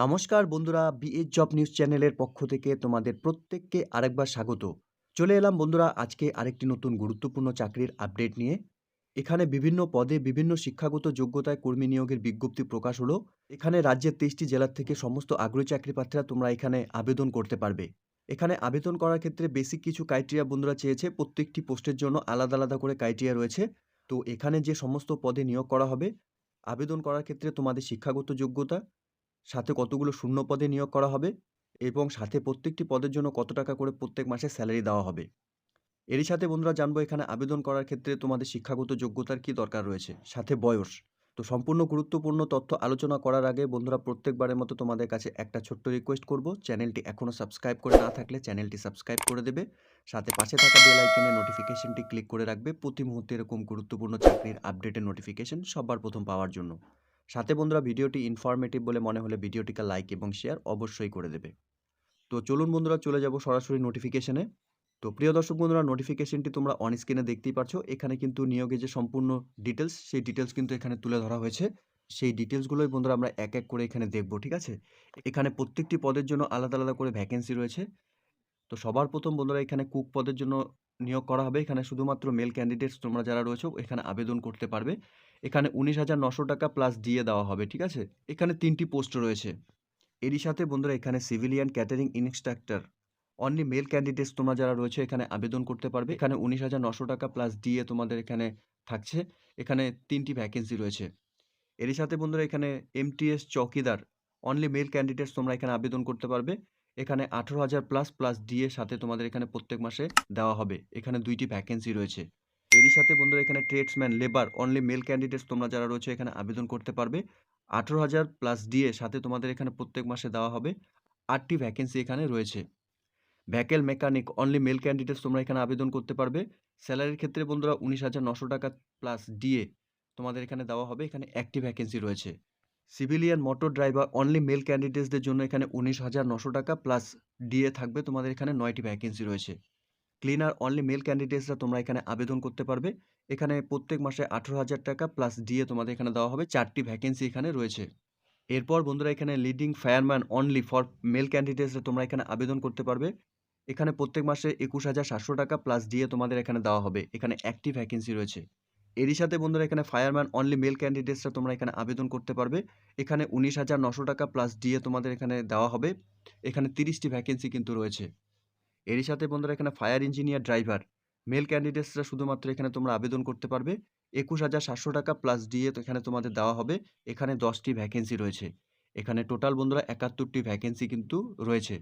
নমস্কার বন্ধুরা BS job news চ্যানেলের পক্ষ থেকে তোমাদের প্রত্যেককে আরেকবার স্বাগত। চলে এলাম বন্ধুরা, আজকে আরেকটি নতুন গুরুত্বপূর্ণ চাকরির আপডেট নিয়ে। এখানে বিভিন্ন পদে বিভিন্ন শিক্ষাগত যোগ্যতায় কর্মী নিয়োগের বিজ্ঞপ্তি প্রকাশ হলো। এখানে রাজ্যের তেইশটি জেলার থেকে সমস্ত আগ্রহী চাকরি প্রার্থীরা তোমরা এখানে আবেদন করতে পারবে। এখানে আবেদন করার ক্ষেত্রে বেসিক কিছু ক্রাইটেরিয়া বন্ধুরা চেয়েছে, প্রত্যেকটি পোস্টের জন্য আলাদা আলাদা করে ক্রাইটেরিয়া রয়েছে। তো এখানে যে সমস্ত পদে নিয়োগ করা হবে, আবেদন করার ক্ষেত্রে তোমাদের শিক্ষাগত যোগ্যতা সাথে কতগুলো শূন্য পদে নিয়োগ করা হবে এবং সাথে প্রত্যেকটি পদের জন্য কত টাকা করে প্রত্যেক মাসে স্যালারি দেওয়া হবে। এরই সাথে বন্ধুরা জানব এখানে আবেদন করার ক্ষেত্রে তোমাদের শিক্ষাগত যোগ্যতার কি দরকার রয়েছে, সাথে বয়স। তো সম্পূর্ণ গুরুত্বপূর্ণ তথ্য আলোচনা করার আগে বন্ধুরা প্রত্যেকবারের মতো তোমাদের কাছে একটা ছোট্ট রিকোয়েস্ট করব, চ্যানেলটি এখনও সাবস্ক্রাইব করে না থাকলে চ্যানেলটি সাবস্ক্রাইব করে দেবে, সাথে পাশে থাকা বেল আইকনে নোটিফিকেশনটি ক্লিক করে রাখবে, প্রতি মুহূর্তে এরকম গুরুত্বপূর্ণ চাকরির আপডেটের নোটিফিকেশন সবার প্রথম পাওয়ার জন্য। সাথে বন্ধুরা ভিডিওটি ইনফরমেটিভ বলে মনে হলে ভিডিওটিকে লাইক এবং শেয়ার অবশ্যই করে দেবে। তো চলুন বন্ধুরা চলে যাব সরাসরি নোটিফিকেশনে তো প্রিয় দর্শক বন্ধুরা নোটিফিকেশনটি তোমরা অন স্ক্রিনে দেখতেই পারছ এখানে কিন্তু নিয়োগের যে সম্পূর্ণ ডিটেলস সেই ডিটেলস কিন্তু এখানে তুলে ধরা হয়েছে। সেই ডিটেলসগুলোই বন্ধুরা আমরা এক এক করে এখানে দেখব, ঠিক আছে? এখানে প্রত্যেকটি পদের জন্য আলাদা আলাদা করে ভ্যাকেন্সি রয়েছে। তো সবার প্রথম বন্ধুরা এখানে কুক পদের জন্য নিয়োগ করা হবে। এখানে শুধুমাত্র মেল ক্যান্ডিডেটস তোমরা যারা রয়েছে, এখানে আবেদন করতে পারবে। এখানে উনিশ হাজার নশো টাকা প্লাস দিয়ে দেওয়া হবে, ঠিক আছে? এখানে তিনটি পোস্ট রয়েছে। এরই সাথে বন্ধুরা এখানে civilian catering instructor only male candidates তোমরা যারা রয়েছে এখানে আবেদন করতে পারবে। এখানে উনিশ হাজার নশো টাকা প্লাস দিয়ে তোমাদের এখানে থাকছে। এখানে তিনটি ভ্যাকেন্সি রয়েছে। এরই সাথে বন্ধুরা এখানে এমটিএস চৌকিদার অনলি মেল ক্যান্ডিডেটস তোমরা এখানে আবেদন করতে পারবে। এখানে আঠেরো হাজার প্লাস প্লাস দিয়ে সাথে তোমাদের এখানে প্রত্যেক মাসে দেওয়া হবে। এখানে দুইটি ভ্যাকেন্সি রয়েছে। এরই সাথে বন্ধুরা এখানে tradesman labour only male candidates তোমরা যারা রয়েছে এখানে আবেদন করতে পারবে। আঠেরো হাজার প্লাস ডিএ সাথে তোমাদের এখানে প্রত্যেক মাসে দেওয়া হবে। আটটি ভ্যাকেন্সি এখানে রয়েছে। Vehicle mechanic only male candidates তোমরা এখানে আবেদন করতে পারবে। স্যালারির ক্ষেত্রে বন্ধুরা উনিশ হাজার নশো টাকা প্লাস ডিএ তোমাদের এখানে দেওয়া হবে। এখানে একটি ভ্যাকেন্সি রয়েছে। Civilian motor driver only male ক্যান্ডিডেটসদের জন্য এখানে উনিশ হাজার নশো টাকা প্লাস ডিএ থাকবে। তোমাদের এখানে নয়টি ভ্যাকেন্সি রয়েছে। ক্লিনার অনলি মেল ক্যান্ডিডেটসরা তোমরা এখানে আবেদন করতে পারবে। এখানে প্রত্যেক মাসে আঠেরো হাজার টাকা প্লাস ডিএ তোমাদের এখানে দেওয়া হবে। চারটি ভ্যাকেন্সি এখানে রয়েছে। এরপর বন্ধুরা এখানে leading fireman only for male ক্যান্ডিডেটসরা তোমরা এখানে আবেদন করতে পারবে। এখানে প্রত্যেক মাসে একুশ হাজার সাতশো টাকা প্লাস ডিএ তোমাদের এখানে দেওয়া হবে। এখানে একটি ভ্যাকেন্সি রয়েছে। এরই সাথে বন্ধুরা এখানে ফায়ারম্যান অনলি মেল ক্যান্ডিডেটসরা তোমরা এখানে আবেদন করতে পারবে। এখানে উনিশ হাজার নশো টাকা প্লাস ডিএ তোমাদের এখানে দেওয়া হবে। এখানে তিরিশটি ভ্যাকেন্সি কিন্তু রয়েছে। এরই সাথে বন্ধুরা এখানে ফায়ার ইঞ্জিনিয়ার ড্রাইভার মেল ক্যান্ডিডেটসরা শুধুমাত্র এখানে তোমরা আবেদন করতে পারবে। একুশ হাজার সাতশো টাকা প্লাস ডিএ তো এখানে তোমাদের দেওয়া হবে। এখানে দশটি ভ্যাকেন্সি রয়েছে। এখানে টোটাল বন্ধুরা একাত্তরটি ভ্যাকেন্সি কিন্তু রয়েছে।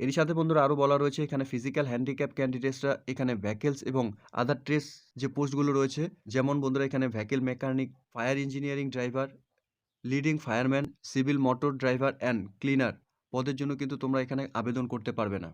এরই সাথে বন্ধুরা আরও বলা রয়েছে, এখানে ফিজিক্যাল হ্যান্ডিক্যাপ ক্যান্ডিডেটসরা এখানে ভ্যাকেলস এবং আদার ট্রেস যে পোস্টগুলো রয়েছে, যেমন বন্ধুরা এখানে vehicle mechanic fire engineering driver leading fireman civil motor driver and cleaner পদের জন্য কিন্তু তোমরা এখানে আবেদন করতে পারবে না।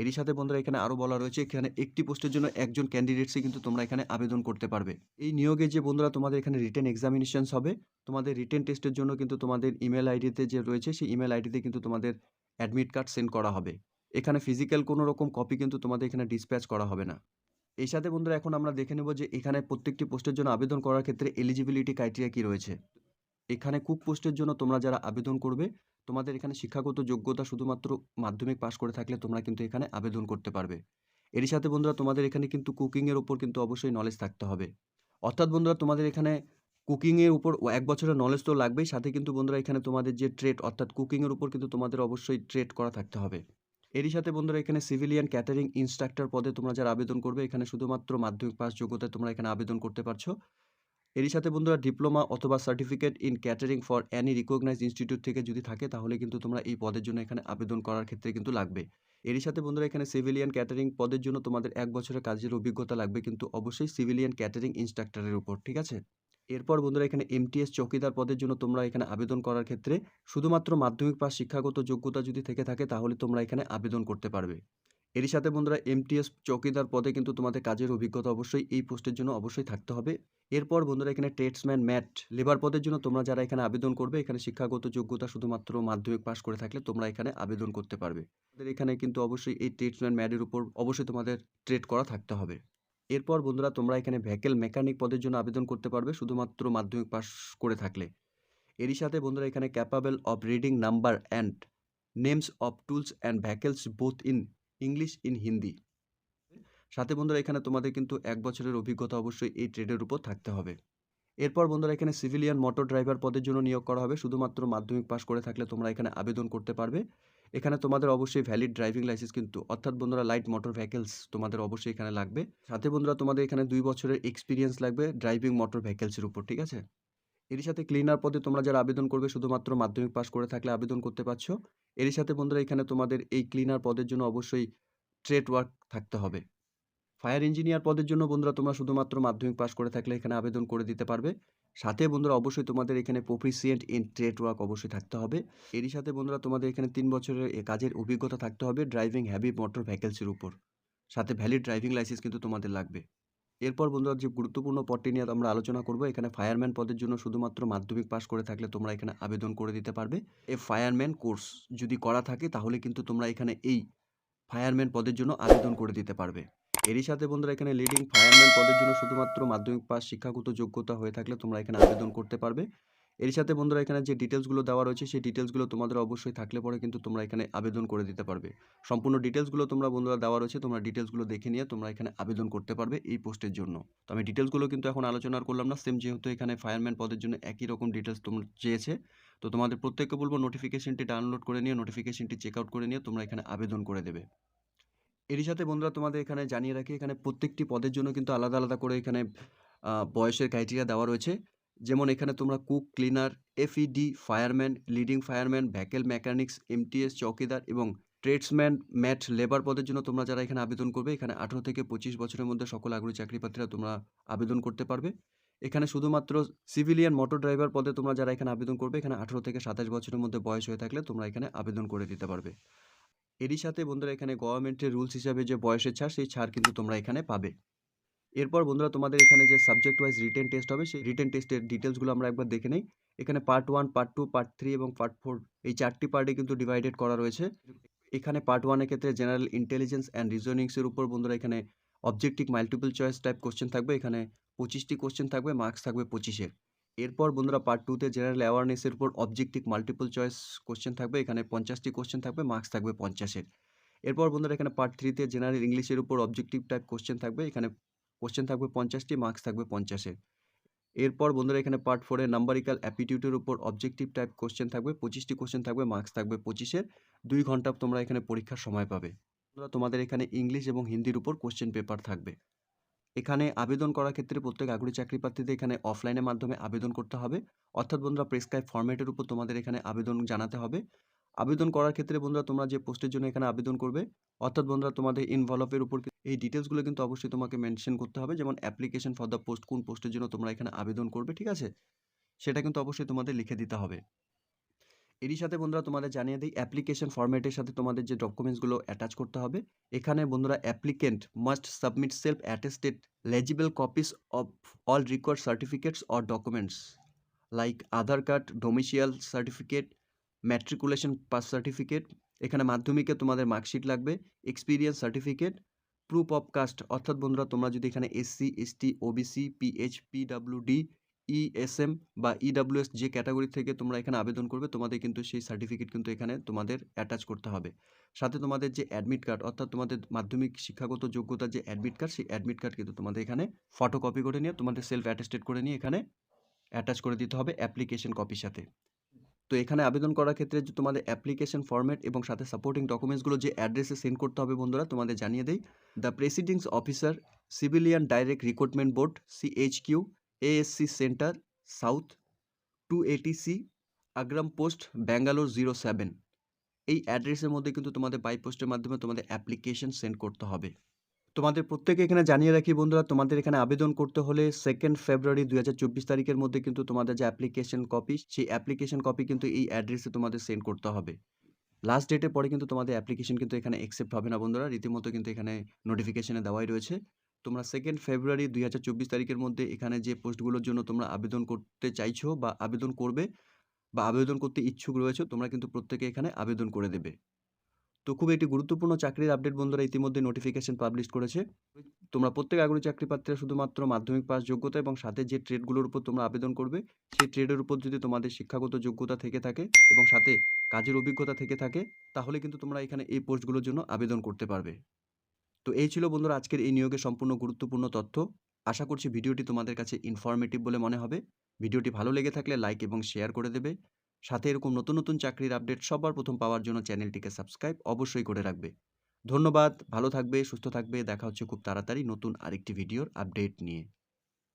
এরই সাথে বন্ধুরা এখানে আরও বলা রয়েছে, এখানে একটি পোস্টের জন্য একজন ক্যান্ডিডেটসই কিন্তু তোমরা এখানে আবেদন করতে পারবে। এই নিয়োগে যে বন্ধুরা তোমাদের এখানে রিটেন এক্সামিনেশনস হবে, তোমাদের রিটেন টেস্টের জন্য কিন্তু তোমাদের ইমেল আইডিতে যে রয়েছে, সেই ইমেল আইডিতে কিন্তু তোমাদের অ্যাডমিট কার্ড সেন্ড করা হবে। এখানে ফিজিক্যাল কোনো রকম কপি কিন্তু তোমাদের এখানে ডিসপ্যাচ করা হবে না। এই সাথে বন্ধুরা এখন আমরা দেখে নেব যে এখানে প্রত্যেকটি পোস্টের জন্য আবেদন করার ক্ষেত্রে এলিজিবিলিটি ক্রাইটেরিয়া কী রয়েছে। এখানে কুক পোস্টের জন্য তোমরা যারা আবেদন করবে, তোমাদের এখানে শিক্ষাগত যোগ্যতা শুধুমাত্র মাধ্যমিক পাশ করে থাকলে তোমরা কিন্তু এখানে আবেদন করতে পারবে। এরই সাথে বন্ধুরা, তোমাদের এখানে কিন্তু কুকিংয়ের উপর কিন্তু অবশ্যই নলেজ থাকতে হবে। অর্থাৎ বন্ধুরা, তোমাদের এখানে কুকিংয়ের উপর এক বছরের নলেজ তো লাগবেই, সাথে কিন্তু বন্ধুরা, এখানে তোমাদের যে ট্রেড অর্থাৎ কুকিংয়ের উপর কিন্তু তোমাদের অবশ্যই ট্রেড করা থাকতে হবে। এরই সাথে বন্ধুরা, এখানে সিভিলিয়ান ক্যাটারিং ইনস্ট্রাক্টর পদে তোমরা যারা আবেদন করবে, এখানে শুধুমাত্র মাধ্যমিক পাস যোগ্যতায় তোমরা এখানে আবেদন করতে পারছ। এরই সাথে বন্ধুরা ডিপ্লোমা অথবা certificate in catering for any recognise institute থেকে যদি থাকে, তাহলে কিন্তু তোমরা এই পদের জন্য এখানে আবেদন করার ক্ষেত্রে কিন্তু লাগবে। এরই সাথে বন্ধুরা এখানে সিভিলিয়ান ক্যাটারিং পদের জন্য তোমাদের এক বছরের কাজের অভিজ্ঞতা লাগবে কিন্তু অবশ্যই সিভিলিয়ান ক্যাটারিং ইনস্ট্রাক্টরের উপর, ঠিক আছে? এরপর বন্ধুরা এখানে এমটিএস চৌকিদার পদের জন্য তোমরা এখানে আবেদন করার ক্ষেত্রে শুধুমাত্র মাধ্যমিক পাস শিক্ষাগত যোগ্যতা যদি থেকে থাকে, তাহলে তোমরা এখানে আবেদন করতে পারবে। এরই সাথে বন্ধুরা এমটিএস চৌকিদার পদে কিন্তু তোমাদের কাজের অভিজ্ঞতা অবশ্যই এই পোস্টের জন্য অবশ্যই থাকতে হবে। এরপর বন্ধুরা এখানে ট্রেডসম্যান ম্যাট লেবার পদের জন্য তোমরা যারা এখানে আবেদন করবে, এখানে শিক্ষাগত যোগ্যতা শুধুমাত্র মাধ্যমিক পাশ করে থাকলে তোমরা এখানে আবেদন করতে পারবে। তোমাদের এখানে কিন্তু অবশ্যই এই ট্রেডসম্যান ম্যাটের উপর অবশ্যই তোমাদের ট্রেড করা থাকতে হবে। এরপর বন্ধুরা তোমরা এখানে ভ্যাকেল মেকানিক পদের জন্য আবেদন করতে পারবে শুধুমাত্র মাধ্যমিক পাশ করে থাকলে। এরই সাথে বন্ধুরা এখানে capable of reading number and names of tools and vehicles both in English in Hindi. সাথে বন্ধুরা, এখানে তোমাদের কিন্তু এক বছরের অভিজ্ঞতা অবশ্যই এই ট্রেডের উপর থাকতে হবে। এরপর বন্ধুরা, এখানে সিভিলিয়ান মোটর ড্রাইভার পদের জন্য নিয়োগ করা হবে। শুধুমাত্র মাধ্যমিক পাস করে থাকলে তোমরা এখানে আবেদন করতে পারবে। এখানে তোমাদের অবশ্যই ভ্যালিড ড্রাইভিং লাইসেন্স কিন্তু, অর্থাৎ বন্ধুরা লাইট মোটর ভেহিকেলস তোমাদের অবশ্যই এখানে লাগবে। সাথে বন্ধুরা, তোমাদের এখানে দুই বছরের এক্সপিরিয়েন্স লাগবে ড্রাইভিং মোটর ভেহিকেলসের উপর, ঠিক আছে? এরই সাথে ক্লিনার পদে তোমরা যারা আবেদন করবে, শুধুমাত্র মাধ্যমিক পাস করে থাকলে আবেদন করতে পারছ। এরই সাথে বন্ধুরা এখানে তোমাদের এই ক্লিনার পদের জন্য অবশ্যই ট্রেড ওয়ার্ক থাকতে হবে। ফায়ার ইঞ্জিনিয়ার পদের জন্য বন্ধুরা তোমরা শুধুমাত্র মাধ্যমিক পাস করে থাকলে এখানে আবেদন করে দিতে পারবে। সাথে বন্ধুরা অবশ্যই তোমাদের এখানে প্রফিসিয়েন্ট ইন ট্রেড ওয়ার্ক অবশ্যই থাকতে হবে। এরই সাথে বন্ধুরা তোমাদের এখানে তিন বছরের কাজের অভিজ্ঞতা থাকতে হবে ড্রাইভিং হ্যাভি মোটর ভেহিকেলসের উপর। সাথে ভ্যালিড ড্রাইভিং লাইসেন্স কিন্তু তোমাদের লাগবে। এরপর বন্ধুরা যে গুরুত্বপূর্ণ পদটি নিয়ে আমরা আলোচনা করব, এখানে ফায়ারম্যান পদের জন্য শুধুমাত্র মাধ্যমিক পাস করে থাকলে তোমরা এখানে আবেদন করে দিতে পারবে। এ ফায়ারম্যান কোর্স যদি করা থাকে, তাহলে কিন্তু তোমরা এখানে এই ফায়ারম্যান পদের জন্য আবেদন করে দিতে পারবে। এরই সাথে বন্ধুরা এখানে লিডিং ফায়ারম্যান পদের জন্য শুধুমাত্র মাধ্যমিক পাস শিক্ষাগত যোগ্যতা হয়ে থাকলে তোমরা এখানে আবেদন করতে পারবে। এর সাথে বন্ধুরা এখানে যে ডিটেলসগুলো দেওয়া রয়েছে, সেই ডিটেলসগুলো তোমাদের অবশ্যই থাকলে পরে কিন্তু তোমরা এখানে আবেদন করে দিতে পারবে। সম্পূর্ণ ডিটেলসগুলো তোমরা বন্ধুরা দেওয়া রয়েছে, তোমরা ডিটেলসগুলো দেখে নিয়ে তোমরা এখানে আবেদন করতে পারবে এই পোস্টের জন্য। তো আমি ডিটেলসগুলো কিন্তু এখন আলোচনা করলাম না সেম যেহেতু এখানে ফায়ারম্যান পদের জন্য একই রকম ডিটেলস তোমরা চেয়েছে। তো তোমাদের প্রত্যেককে বলব নোটিফিকেশনটি ডাউনলোড করে নিয়ে নোটিফিকেশনটি চেক আউট করে নিয়ে তোমরা এখানে আবেদন করে দেবে। এরই সাথে বন্ধুরা তোমাদের এখানে জানিয়ে রাখি, এখানে প্রত্যেকটি পদের জন্য কিন্তু আলাদা আলাদা করে এখানে বয়সের ক্রাইটেরিয়া দেওয়া রয়েছে। যেমন এখানে তোমরা cook cleaner FED fireman leading fireman vehicle mechanics MTS চৌকিদার এবং ট্রেডসম্যান ম্যাট লেবার পদের জন্য তোমরা যারা এখানে আবেদন করবে, এখানে আঠেরো থেকে পঁচিশ বছরের মধ্যে সকল আগ্রহী চাকরিপ্রার্থীরা তোমরা আবেদন করতে পারবে। এখানে শুধুমাত্র সিভিলিয়ান মোটর ড্রাইভার পদে তোমরা যারা এখানে আবেদন করবে, এখানে আঠেরো থেকে সাতাশ বছরের মধ্যে বয়স হয়ে থাকলে তোমরা এখানে আবেদন করে দিতে পারবে। এরই সাথে বন্ধুরা এখানে গভর্নমেন্টের রুলস হিসাবে যে বয়সের ছাড়, সেই ছাড় কিন্তু তোমরা এখানে পাবে। এরপর বন্ধুরা তোমাদের এখানে যে সাবজেক্ট ওয়াইজ রিটেন টেস্ট হবে, সেই রিটেন টেস্টের ডিটেলসগুলো আমরা একবার দেখে নেই। এখানে part one part two part three এবং পার্ট ফোর এই চারটি পার্টে কিন্তু ডিভাইডেড করা রয়েছে। এখানে পার্ট ওয়ানের ক্ষেত্রে জেনারেল ইন্টেলিজেন্স অ্যান্ড রিজনিংসের উপর বন্ধুরা এখানে objective multiple choice type question থাকবে। এখানে পঁচিশটি কোশ্চেন থাকবে মার্কস থাকবে পঁচিশের। এরপর বন্ধুরা পার্ট টুতে জেনারেল অ্যাওয়ারনেসের উপর অবজেক্টিভ মাল্টিপল চয়েস কোশ্চেন থাকবে। এখানে পঞ্চাশটি কোশ্চেন থাকবে মার্কস থাকবে পঞ্চাশের। এরপর বন্ধুরা এখানে পার্ট থ্রিতে জেনারেল ইংলিশের উপর অবজেক্টিভ টাইপ কোশ্চেন থাকবে। এখানে কোশ্চেন থাকবে পঞ্চাশটি মার্কস থাকবে পঞ্চাশের এরপর বন্ধুরা এখানে পার্ট ফোরে নাম্বারিক্যাল অ্যাপিটিউডের উপর অবজেক্টিভ টাইপ কোশ্চেন থাকবে পঁচিশটি কোশ্চেন থাকবে মার্কস থাকবে পঁচিশের দুই ঘণ্টা তোমরা এখানে পরীক্ষার সময় পাবে। বন্ধুরা, তোমাদের এখানে ইংলিশ এবং হিন্দির উপর কোশ্চেন পেপার থাকবে। এখানে আবেদন করার ক্ষেত্রে প্রত্যেক আগ্রহী চাকরি প্রার্থীদের এখানে অফলাইনের মাধ্যমে আবেদন করতে হবে। অর্থাৎ বন্ধুরা প্রেসক্রাইব ফরম্যাটের উপর তোমাদের এখানে আবেদন জানাতে হবে। আবেদন করার ক্ষেত্রে বন্ধুরা তোমরা যে পোস্টের জন্য এখানে আবেদন করবে, অর্থাৎ বন্ধুরা তোমাদের ইনভলভের উপর এই ডিটেলসগুলো কিন্তু অবশ্যই তোমাকে মেনশন করতে হবে, যেমন অ্যাপ্লিকেশন ফর দ্য পোস্ট কোন পোস্টের জন্য তোমরা এখানে আবেদন করবে, ঠিক আছে? সেটা কিন্তু অবশ্যই তোমাদের লিখে দিতে হবে। এরই সাথে বন্ধুরা তোমাদের জানিয়ে দিই অ্যাপ্লিকেশন ফরম্যাটের সাথে তোমাদের যে ডকুমেন্টসগুলো অ্যাটাচ করতে হবে, এখানে বন্ধুরা applicant must submit self attested legible copies of all required certificates or documents like Aadhaar card domicile certificate matriculation pass certificate এখানে মাধ্যমিকে তোমাদের মার্কশিট লাগবে experience certificate proof of caste অর্থাৎ বন্ধুরা তোমরা যদি এখানে SC ST OBC PH PWD ESM বা ইডাব্লিউএস যে ক্যাটাগরি থেকে তোমরা এখানে আবেদন করবে, তোমাদের কিন্তু সেই সার্টিফিকেট কিন্তু এখানে তোমাদের অ্যাটাচ করতে হবে। সাথে তোমাদের যে অ্যাডমিট কার্ড অর্থাৎ তোমাদের মাধ্যমিক শিক্ষাগত যোগ্যতার যে অ্যাডমিট কার্ড সেই অ্যাডমিট কার্ড কিন্তু তোমাদের এখানে ফটোকপি করে নিয়ে, তোমাদের সেলফ অ্যাটেস্টেড করে নিয়ে এখানে অ্যাটাচ করে দিতে হবে অ্যাপ্লিকেশন কপির সাথে। তো এখানে আবেদন করার ক্ষেত্রে যে তোমাদের অ্যাপ্লিকেশন ফরম্যাট এবং সাথে সাপোর্টিং ডকুমেন্টসগুলো যে অ্যাড্রেসে সেন্ড করতে হবে বন্ধুরা, তোমাদের জানিয়ে দেই। The presidings officer civilian direct recruitment board CHQ ASC centre south two A T C Agram post Bangalore zero seven এই অ্যাড্রেসের মধ্যে কিন্তু তোমাদের বাই পোস্টের মাধ্যমে তোমাদের অ্যাপ্লিকেশন সেন্ড করতে হবে। তোমাদের প্রত্যেকে এখানে জানিয়ে রাখি বন্ধুরা, তোমাদের এখানে আবেদন করতে হলে সেকেন্ড ফেব্রুয়ারি দুই হাজার চব্বিশ তারিখের মধ্যে কিন্তু তোমাদের যে অ্যাপ্লিকেশন কপি সেই অ্যাপ্লিকেশন কপি কিন্তু এই অ্যাড্রেসে তোমাদের সেন্ড করতে হবে। লাস্ট ডেটের পরে কিন্তু তোমাদের অ্যাপ্লিকেশন কিন্তু এখানে অ্যাকসেপ্ট হবে না বন্ধুরা, রীতিমতো কিন্তু এখানে নোটিফিকেশনে দেওয়াই রয়েছে। তোমরা সেকেন্ড ফেব্রুয়ারি দুই হাজার চব্বিশ তারিখের মধ্যে এখানে যে পোস্টগুলোর জন্য তোমরা আবেদন করতে চাইছো বা আবেদন করবে বা আবেদন করতে ইচ্ছুক রয়েছে, তোমরা কিন্তু প্রত্যেকে এখানে আবেদন করে দেবে। তো খুব একটি গুরুত্বপূর্ণ চাকরির আপডেট বন্ধুরা ইতিমধ্যে নোটিফিকেশন পাবলিশ করেছে। তোমরা প্রত্যেক আগ্রহী চাকরি প্রার্থীরা শুধুমাত্র মাধ্যমিক পাস যোগ্যতা এবং সাথে যে ট্রেডগুলোর উপর তোমরা আবেদন করবে, সেই ট্রেডের উপর যদি তোমাদের শিক্ষাগত যোগ্যতা থেকে থাকে এবং সাথে কাজের অভিজ্ঞতা থেকে থাকে, তাহলে কিন্তু তোমরা এখানে এই পোস্টগুলোর জন্য আবেদন করতে পারবে। তো এই ছিল বন্ধুরা আজকের এই নিয়োগের সম্পূর্ণ গুরুত্বপূর্ণ তথ্য। আশা করছি ভিডিওটি তোমাদের কাছে ইনফরমেটিভ বলে মনে হবে। ভিডিওটি ভালো লেগে থাকলে লাইক এবং শেয়ার করে দেবে। সাথে এরকম নতুন নতুন চাকরির আপডেট সবার প্রথম পাওয়ার জন্য চ্যানেলটিকে সাবস্ক্রাইব অবশ্যই করে রাখবে। ধন্যবাদ, ভালো থাকবে, সুস্থ থাকবে, দেখা হচ্ছে খুব তাড়াতাড়ি নতুন আরেকটি ভিডিওর আপডেট নিয়ে।